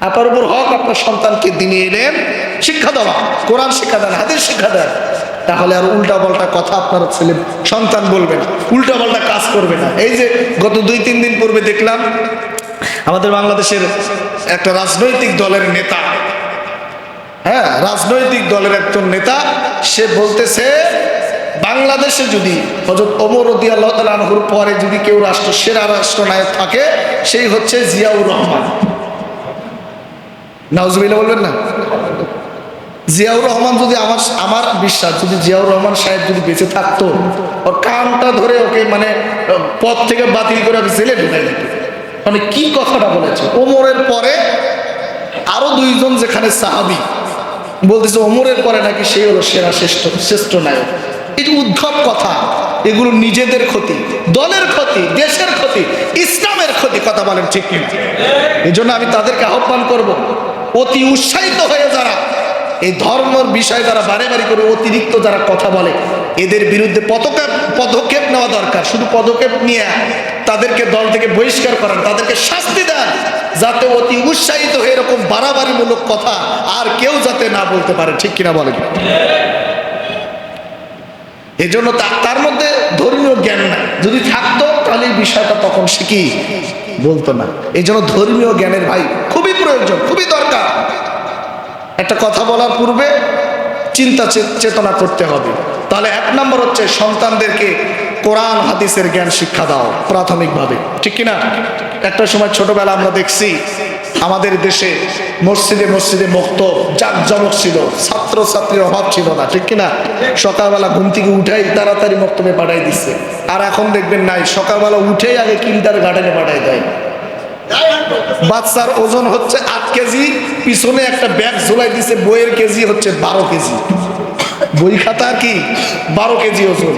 আপনার উপর হক আপনার সন্তানকে দিনে এলেন শিক্ষা দেওয়া। কোরআন শিক্ষা দেন, হাদিস শিক্ষা দেন। তাহলে আর উল্টা পাল্টা কথা আপনার ছেলে সন্তান বলবে না উল্টা পাল্টা কাজ করবে না। এই যে গত দুই, তিন দিন পূর্বে দেখলাম, আমাদের বাংলাদেশের একটা রাজনৈতিক দলের নেতা হ্যাঁ রাজনৈতিক দলের একজন নেতা, সে বলতেছে, বাংলাদেশে যদি হজরত ওমর তালুর পরে যদি কেউ রাষ্ট্র, সেরা রাষ্ট্রনায়ক থাকে, সেই হচ্ছে জিয়াউর রহমান। নাউজবিল্লা বলবেন না? জিয়াউর রহমান যদি আমার আমার বিশ্বাস, যদি জিয়াউর রহমান সাহেব যদি বেঁচে থাকতো, ওর কানটা ধরে ওকে মানে পথ থেকে বাতিল করে আমি জেলে ঢুকাই দিত। মানে কি কথাটা বলেছে? ওমরের পরে আরও দুইজন যেখানে সাহাবি, বলতেছে ওমরের পরে নাকি সেই হলো সেরা শ্রেষ্ঠ শ্রেষ্ঠ নায়ক। এই যে উদ্ধব কথা, এগুলো নিজেদের ক্ষতি, দলের ক্ষতি, দেশের ক্ষতি, ইসলামের ক্ষতি, কথা বলেন ঠিক কিনা? এই জন্য আমি তাদেরকে আহ্বান করব অতি উৎসাহিত হয়ে যারা, এই ধর্মের বিষয়ে যারা বারে বারে করে অতিরিক্ত যারা কথা বলে, এদের বিরুদ্ধে পদক্ষেপ পদক্ষেপ নেওয়া দরকার। শুধু পদক্ষেপ নিয়ে তাদেরকে দল থেকে বহিষ্কার করেন তাদেরকে শাস্তি দেন, যাতে অতি উৎসাহিত হয়ে এরকম বাড়াবাড়িমূলক কথা আর কেউ যাতে না বলতে পারে। ঠিক কিনা বলেন? এজন্য তার মধ্যে ধর্মীয় জ্ঞান যদি থাকতো, তাহলে এই বিষয়টা তখন কি বলতো না। এই জন্য ধর্মীয় জ্ঞানের ভাই খুবই প্রয়োজন, খুবই দরকার। একটা কথা বলার পূর্বে চিন্তা চেতনা করতে হবে। তাহলে এক নম্বর হচ্ছে সন্তানদেরকে কোরআন, হাদিসের জ্ঞান শিক্ষা দাও প্রাথমিকভাবে। ঠিক কিনা? একটা সময় ছোটবেলা আমরা দেখছি আমাদের দেশে মসজিদে মসজিদে মক্ত, জাকজমক ছিল ছাত্র ছাত্রীর অভাব ছিল না, ঠিক কিনা? সকালবেলা ঘুম থেকে উঠাই তাড়াতাড়ি মক্তবে পাঠাই দিচ্ছে আর এখন দেখবেন নাই, সকালবেলা উঠেই আগে কিন্টার গার্ডেনে পাঠাই দেয়। বাচ্চার ওজন হচ্ছে আট কেজি, পিছনে একটা ব্যাগ ঝোলাই দিছে, বইয়ের কেজি হচ্ছে বারো কেজি। বই খাতা কি? বারো কেজি ওজন।